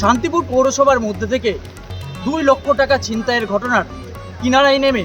শান্তিপুর পৌরসভার মধ্যে থেকে দুই লক্ষ টাকা ছিনতাইয়ের ঘটনার কিনারায় নেমে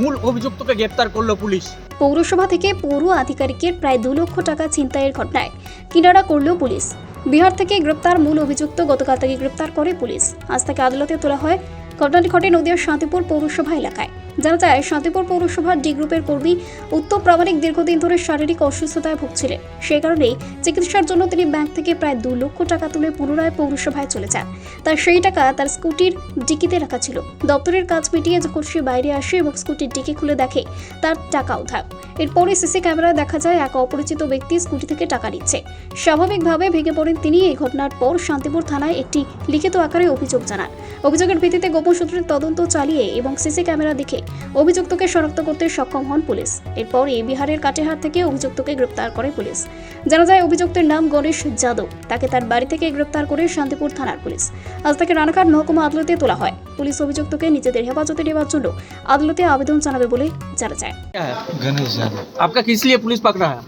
মূল অভিযুক্তকে গ্রেপ্তার করল পুলিশ। পৌরসভা থেকে পৌর আধিকারিকের প্রায় দু লক্ষ টাকা ছিনতাইয়ের ঘটনায় কিনারা করল পুলিশ। বিহার থেকে গ্রেপ্তার মূল অভিযুক্ত গতকাল তাকে গ্রেপ্তার করে পুলিশ। আজ তাকে আদালতে তোলা হয়। ঘটনাটি ঘটে নদিয়ার শান্তিপুর পৌরসভা এলাকায়। জানা যায় শান্তিপুর পৌরসভার ডি গ্রুপের কর্মী উত্তম প্রামাণিক দীর্ঘদিন ধরে শারীরিক অসুস্থতায় ভুগছিলেন। সেই কারণেই চিকিৎসার জন্য তিনি ব্যাংক থেকে প্রায় দু লক্ষ টাকা তুলে পুনরায় পৌরসভায় চলে যান। তার সেই টাকা তার স্কুটির ডিকিতে রাখা ছিল। দপ্তরের কাজ মিটিয়ে যখন সে বাইরে আসে এবং স্কুটির ডিকি খুলে দেখে, তার টাকা উধার এরপরে সিসি ক্যামেরায় দেখা যায়, এক অপরিচিত ব্যক্তি স্কুটি থেকে টাকা নিচ্ছে। স্বাভাবিকভাবে ভেঙে পড়েন তিনি। এই ঘটনার পর শান্তিপুর থানায় একটি লিখিত আকারে অভিযোগ জানান। অভিযোগের ভিত্তিতে গোপন সূত্রের তদন্ত চালিয়ে এবং সিসি ক্যামেরা দেখে অভিযুক্তকে শনাক্ত করতে সক্ষম হন পুলিশ এরপরই বিহারের কাটেহার থেকে অভিযুক্তকে গ্রেপ্তার করে পুলিশ জানা যায় অভিযুক্তের নাম গণেশ যাদব তাকে তার বাড়ি থেকে গ্রেপ্তার করে শান্তিপুর থানার পুলিশ আজ তাকে রানাঘাট মহকুমা আদালতে তোলা হয় পুলিশ অভিযুক্তকে নিজেদের হেফাজতে নেওয়ার জন্য আদালতে আবেদন জানাবে বলে জানা যায় क्या है गणेश यादव आपका किस लिए पुलिस पकड़ा है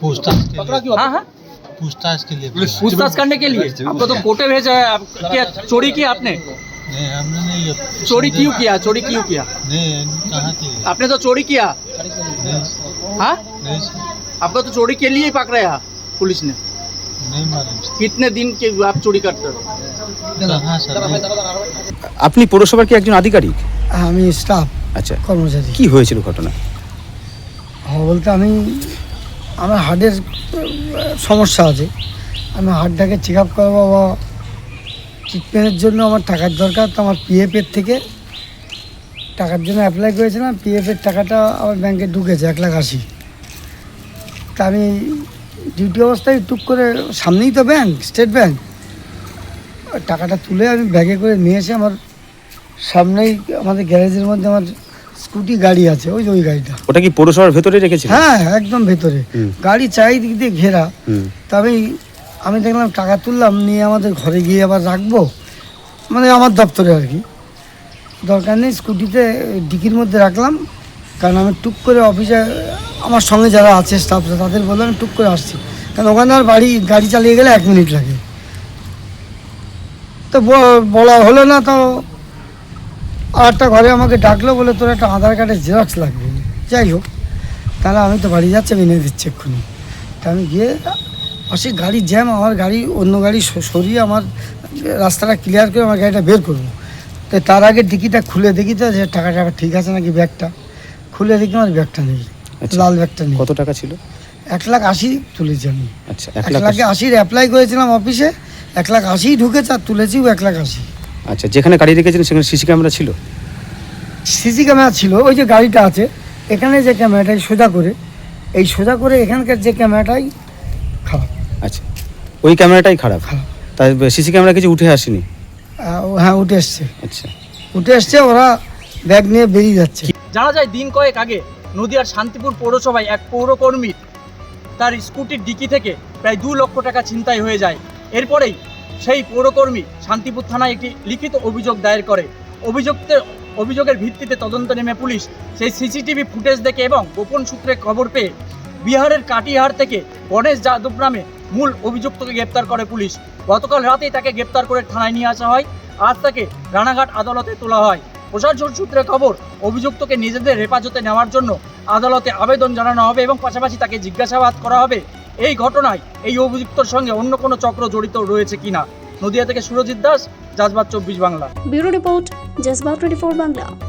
पूछताछ के लिए हाँ हाँ पूछताछ के लिए पूछताछ करने के लिए आपको तो कोर्टे भेजा है आप क्या चोरी किया आपने नहीं हमने नहीं ये चोरी क्यों किया चोरी क्यों किया नहीं कहाँ की आपने तो चोरी किया नहीं हाँ नहीं सर, आपको तो चोरी के लिए ही पकड़ा है पुलिस ने नहीं मालूम सर। कितने दिन के आप चोरी करते हो कहाँ सर नहीं- আপনি পৌরসভার কি একজন আধিকারিক আমি স্টাফ আচ্ছা কর্মচারী কি হয়েছিল ঘটনা হ্যাঁ বলতে আমি আমার হার্টের সমস্যা আছে আমি হার্টটাকে চেক আপ করবো বা ট্রিটমেন্টের জন্য আমার টাকার দরকার তো আমার পিএফের থেকে। টাকার জন্য অ্যাপ্লাই করেছিলাম পিএফের টাকাটা আমার ব্যাংকে ঢুকেছে এক লাখ আশি। তা আমি ডিউটি অবস্থায় টুক করে সামনেই তো ব্যাংক স্টেট ব্যাংক টাকাটা তুলে আমি ব্যাগে করে নিয়ে এসে আমার সামনেই আমাদের গ্যারেজের মধ্যে আমার স্কুটি গাড়ি আছে ওই যে ওই গাড়িটা। ওটা কি পৌরসভার ভেতরে রেখেছিলেন হ্যাঁ একদম ভেতরে। গাড়ি চারিদিক দিয়ে ঘেরা। তবে আমি দেখলাম টাকা তুললাম, নিয়ে আমাদের ঘরে গিয়ে আবার রাখব। মানে আমার দপ্তরে আর কি। দরকার নেই, স্কুটিতে ডিকির মধ্যে রাখলাম। কারণ আমি টুক করে অফিসে, আমার সঙ্গে যারা আছে স্টাফরা তাদের বললাম আমি টুক করে আসছি। কারণ ওখানে আর বাড়ি, গাড়ি চালিয়ে গেলে এক মিনিট লাগে। তো বলা হলো না তো আর একটা ঘরে আমাকে ডাকলো, বলে তোর একটা আধার কার্ডের জেরক্স লাগবে। যাই হোক, তাহলে আমি তো বাড়ি যাচ্ছি, আমি এনে দিচ্ছি এক্ষুনি। তা আমি গিয়ে পাশে গাড়ি জ্যাম আমার গাড়ি অন্য গাড়ি সরিয়ে আমার রাস্তাটা ক্লিয়ার করে আমার গাড়িটা বের করব। তো তার আগে ডিকিটা খুলে দেখি তো যে টাকা টাকা ঠিক আছে নাকি ব্যাগটা। খুলে দেখি আমার ব্যাগটা নেই আচ্ছা। লাল ব্যাগটা নেই। কত টাকা ছিল? এক লাখ আশি তুলেছি আমি। আচ্ছা এক লাখ আশির অ্যাপ্লাই করেছিলাম অফিসে এক লাখ আশিই ঢুকেছে আর তুলেছিও এক লাখ আশি। আচ্ছা যেখানে গাড়ি রেখেছিলেন সেখানে সিসি ক্যামেরা ছিল? সিসি ক্যামেরা ছিল ওই যে গাড়িটা আছে এখানে যে ক্যামেরাটাই সোজা করে এই সোজা করে এখানকার যে ক্যামেরাটাই আচ্ছা। ওই ক্যামেরাটাই খারাপ। তাই সিসি ক্যামেরা কিছু উঠে আসেনি? হ্যাঁ উঠে এসছে। আচ্ছা। উঠে এসছে ওরা ব্যাগ নিয়ে বেরিয়ে যাচ্ছে। জানা যায় দিন কয়েক আগে নদিয়ার শান্তিপুর পৌরসভায় এক পৌরকর্মীর তার স্কুটির ডিকি থেকে প্রায় দু লক্ষ টাকা ছিনতাই হয়ে যায়। এরপরেই সেই পৌরকর্মী শান্তিপুর থানায় একটি লিখিত অভিযোগ দায়ের করে। অভিযুক্তের অভিযোগের ভিত্তিতে তদন্ত নেমে পুলিশ সেই সিসিটিভি ফুটেজ দেখে এবং গোপন সূত্রে খবর পেয়ে বিহারের কাটিহার থেকে গণেশ যাদব নামে মূল অভিযুক্তকে গ্রেপ্তার করে পুলিশ। গতকাল রাতেই তাকে গ্রেপ্তার করে থানায় নিয়ে আসা হয়। আজ তাকে রানাঘাট আদালতে তোলা হয়। প্রশাসন সূত্রে খবর, অভিযুক্তকে নিজেদের হেফাজতে নেওয়ার জন্য আদালতে আবেদন জানানো হবে এবং পাশাপাশি তাকে জিজ্ঞাসাবাদ করা হবে। এই ঘটনায় এই অভিযুক্তর সঙ্গে অন্য কোনো চক্র জড়িত রয়েছে কিনা? নদিয়া থেকে সুরজিৎ দাস, জাজবাদ চব্বিশ বাংলা। ব্যুরো রিপোর্ট জজবা টোয়েন্টি বাংলা।